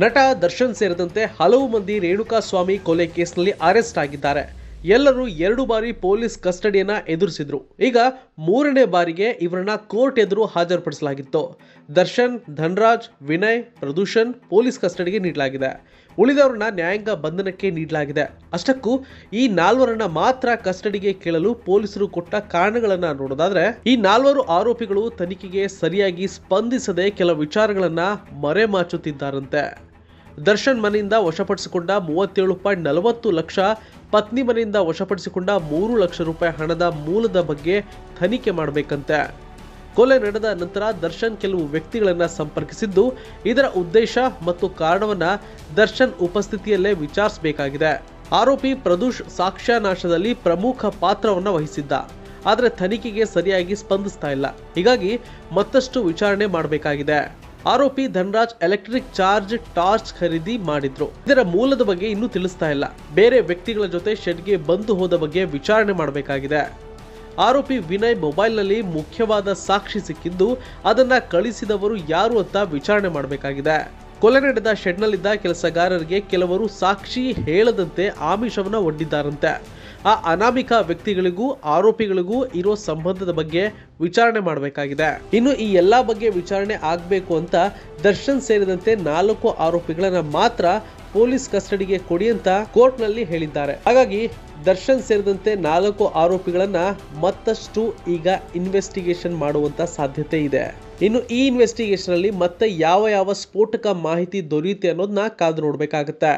ನಟ ದರ್ಶನ್ ಸೇರಿದಂತೆ ಹಲವು ಮಂದಿ ರೇಣುಕಾ ಸ್ವಾಮಿ ಕೊಲೆ ಕೇಸ್ನಲ್ಲಿ ಅರೆಸ್ಟ್ ಆಗಿದ್ದಾರೆ. ಎಲ್ಲರೂ ಎರಡು ಬಾರಿ ಪೊಲೀಸ್ ಕಸ್ಟಡಿಯನ್ನ ಎದುರಿಸಿದ್ರು. ಈಗ ಮೂರನೇ ಬಾರಿಗೆ ಇವರನ್ನ ಕೋರ್ಟ್ ಎದುರು ಹಾಜರುಪಡಿಸಲಾಗಿತ್ತು. ದರ್ಶನ್, ಧನ್ರಾಜ್, ವಿನಯ್, ಪ್ರದೂಷಣ್ ಪೊಲೀಸ್ ಕಸ್ಟಡಿಗೆ ನೀಡಲಾಗಿದೆ. ಉಳಿದವರನ್ನ ನ್ಯಾಯಾಂಗ ಬಂಧನಕ್ಕೆ ನೀಡಲಾಗಿದೆ. ಅಷ್ಟಕ್ಕೂ ಈ ನಾಲ್ವರನ್ನ ಮಾತ್ರ ಕಸ್ಟಡಿಗೆ ಕೇಳಲು ಪೊಲೀಸರು ಕೊಟ್ಟ ಕಾರಣಗಳನ್ನ ನೋಡೋದಾದ್ರೆ, ಈ ನಾಲ್ವರು ಆರೋಪಿಗಳು ತನಿಖೆಗೆ ಸರಿಯಾಗಿ ಸ್ಪಂದಿಸದೆ ಕೆಲ ವಿಚಾರಗಳನ್ನ ಮರೆಮಾಚುತ್ತಿದ್ದಾರಂತೆ. ದರ್ಶನ್ ಮನೆಯಿಂದ ವಶಪಡಿಸಿಕೊಂಡ ಮೂವತ್ತೇಳು ಪಾಯಿಂಟ್ ನಲವತ್ತು ಲಕ್ಷ, ಪತ್ನಿ ಮನೆಯಿಂದ ವಶಪಡಿಸಿಕೊಂಡ ಮೂರು ಲಕ್ಷ ರೂಪಾಯಿ ಹಣದ ಮೂಲದ ಬಗ್ಗೆ ತನಿಖೆ ಮಾಡಬೇಕಂತೆ. ಕೊಲೆ ನಡೆದ ನಂತರ ದರ್ಶನ್ ಕೆಲವು ವ್ಯಕ್ತಿಗಳನ್ನು ಸಂಪರ್ಕಿಸಿದ್ದು, ಇದರ ಉದ್ದೇಶ ಮತ್ತು ಕಾರಣವನ್ನ ದರ್ಶನ್ ಉಪಸ್ಥಿತಿಯಲ್ಲೇ ವಿಚಾರಿಸಬೇಕಾಗಿದೆ. ಆರೋಪಿ ಪ್ರದೂಷ್ ಸಾಕ್ಷ್ಯನಾಶದಲ್ಲಿ ಪ್ರಮುಖ ಪಾತ್ರವನ್ನು ವಹಿಸಿದ್ದ. ಆದರೆ ತನಿಖೆಗೆ ಸರಿಯಾಗಿ ಸ್ಪಂದಿಸ್ತಾ ಇಲ್ಲ. ಹೀಗಾಗಿ ಮತ್ತಷ್ಟು ವಿಚಾರಣೆ ಮಾಡಬೇಕಾಗಿದೆ. ಆರೋಪಿ ಧನ್ರಾಜ್ ಎಲೆಕ್ಟ್ರಿಕ್ ಚಾರ್ಜ್ ಟಾರ್ಚ್ ಖರೀದಿ ಮಾಡಿದ್ರು. ಇದರ ಮೂಲದ ಬಗ್ಗೆ ಇನ್ನೂ ತಿಳಿಸ್ತಾ ಇಲ್ಲ. ಬೇರೆ ವ್ಯಕ್ತಿಗಳ ಜೊತೆ ಶೆಡ್ಗೆ ಬಂದು ಹೋದ ಬಗ್ಗೆ ವಿಚಾರಣೆ ಮಾಡಬೇಕಾಗಿದೆ. ಆರೋಪಿ ವಿನಯ್ ಮೊಬೈಲ್ನಲ್ಲಿ ಮುಖ್ಯವಾದ ಸಾಕ್ಷಿ ಸಿಕ್ಕಿದ್ದು ಅದನ್ನ ಕಳಿಸಿದವರು ಯಾರು ಅಂತ ವಿಚಾರಣೆ ಮಾಡಬೇಕಾಗಿದೆ. ಕೊಲೆ ನಡೆದ ಶೆಡ್ನಲ್ಲಿದ್ದ ಕೆಲಸಗಾರರಿಗೆ ಕೆಲವರು ಸಾಕ್ಷಿ ಹೇಳದಂತೆ ಆಮಿಷವನ್ನ ಒಡ್ಡಿದ್ದಾರಂತೆ. ಆ ಅನಾಮಿಕ ವ್ಯಕ್ತಿಗಳಿಗೂ, ಆರೋಪಿಗಳಿಗೂ ಇರೋ ಸಂಬಂಧದ ಬಗ್ಗೆ ವಿಚಾರಣೆ ಮಾಡಬೇಕಾಗಿದೆ. ಇನ್ನು ಈ ಎಲ್ಲಾ ಬಗ್ಗೆ ವಿಚಾರಣೆ ಆಗಬೇಕು ಅಂತ ದರ್ಶನ್ ಸೇರಿದಂತೆ ನಾಲ್ಕು ಆರೋಪಿಗಳನ್ನ ಮಾತ್ರ ಪೊಲೀಸ್ ಕಸ್ಟಡಿಗೆ ಕೊಡಿ ಅಂತ ಕೋರ್ಟ್ನಲ್ಲಿ ಹೇಳಿದ್ದಾರೆ. ಹಾಗಾಗಿ ದರ್ಶನ್ ಸೇರಿದಂತೆ ನಾಲ್ಕು ಆರೋಪಿಗಳನ್ನ ಮತ್ತಷ್ಟು ಈಗ ಇನ್ವೆಸ್ಟಿಗೇಷನ್ ಮಾಡುವಂತ ಸಾಧ್ಯತೆ ಇದೆ. ಇನ್ನು ಈ ಇನ್ವೆಸ್ಟಿಗೇಷನ್ ಅಲ್ಲಿ ಮತ್ತೆ ಯಾವ ಯಾವ ಸ್ಫೋಟಕ ಮಾಹಿತಿ ದೊರೆಯುತ್ತೆ ಅನ್ನೋದನ್ನ ಕಾದು ನೋಡ್ಬೇಕಾಗತ್ತೆ.